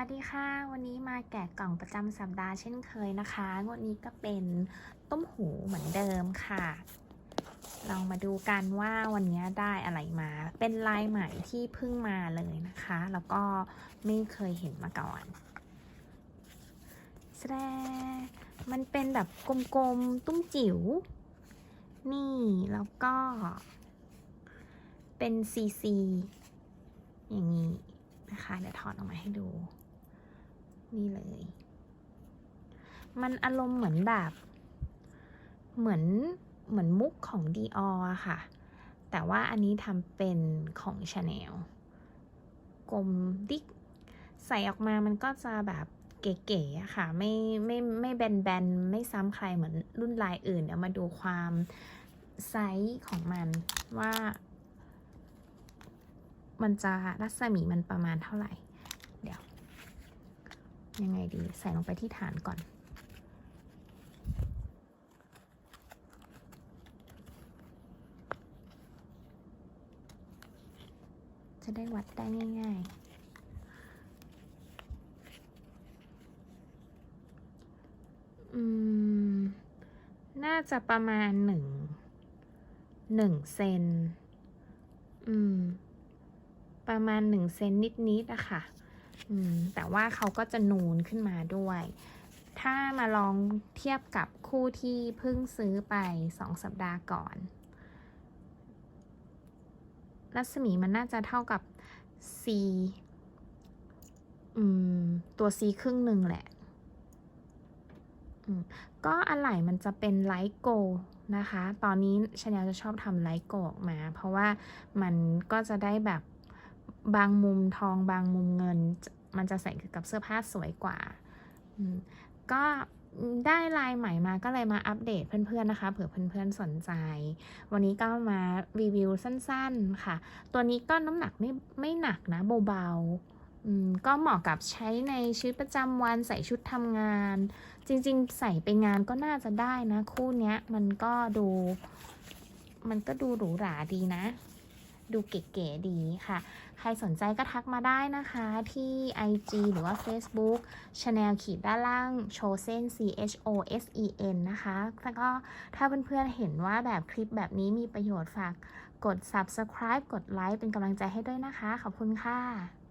วัสดีค่ะ วันนี้มาแกะกล่องประจำสัปดาห์เช่นเคยนะคะงวดนี้ก็เป็นต้มหูเหมือนเดิมค่ะลองมาดูกันว่าวันนี้ได้อะไรมา เป็นลายใหม่ที่เพิ่งมาเลยนะคะ แล้วก็ไม่เคยเห็นมาก่อนแสดงมันเป็นแบบกลมๆ ตุ้มจิ๋ว นี่แล้วก็ เป็นซีซีอย่างนี้นะคะ เดี๋ยวถอดออกมาให้ดู นี่เลย มันอารมณ์เหมือนแบบ เหมือนเหมือนมุกของ Dior อะค่ะ แต่ว่าอันนี้ทำเป็นของ Chanel กลมดิกใส่ออกมามันก็จะแบบเก๋ๆอะค่ะ ไม่ไม่ไม่แบนๆ ไม่ซ้ำใครเหมือนรุ่นลายอื่น เดี๋ยวมาดูความไซส์ของมันว่า มันจะรัศมีมันประมาณเท่าไหร่ ยังไงดี ใส่ลงไปที่ฐานก่อน จะได้วัดได้ง่ายๆอืมน่าจะประมาณหนึ่งหนึ่งเซน อืม ประมาณหนึ่งเซนนิดๆอะค่ะ แต่ว่าเขาก็จะนูนขึ้นมาด้วย ถ้ามาลองเทียบกับคู่ที่เพิ่งซื้อไปสองสัปดาห์ก่อน รัศมีมันน่าจะเท่ากับ C อืมตัว C ครึ่งหนึ่งแหละ ก็อะไหล่มันจะเป็นไลท์โกนะคะ ตอนนี้ชาแนลจะชอบทำไลท์โกออกมา เพราะว่ามันก็จะได้แบบ บางมุมทองบางมุมเงิน มันจะใส่กับเสื้อผ้าสวยกว่า ก็ได้ลายใหม่มาก็เลยมาอัปเดตเพื่อนๆนะคะ เผื่อเพื่อนๆสนใจ วันนี้ก็มารีวิวสั้นๆค่ะ ตัวนี้ก็น้ำหนักไม่ไม่หนักนะเบาๆก็เหมาะกับใช้ในชีวิตประจำวันใส่ชุดทำงาน จริงๆ ใส่ไปงานก็น่าจะได้นะ คู่นี้มันก็ดู มันก็ดูหรูหราดีนะ ดูเก๋ๆดีค่ะ ใครสนใจก็ทักมาได้นะคะที่ IG หรือว่า Facebook Chanel ขีดด้านล่างโชเซน C H O S E N นะคะ แล้วก็ถ้าเพื่อนๆเห็นว่าแบบคลิปแบบนี้มีประโยชน์ฝากกด subscribe กดไลค์เป็นกำลังใจให้ด้วยนะคะ ขอบคุณค่ะ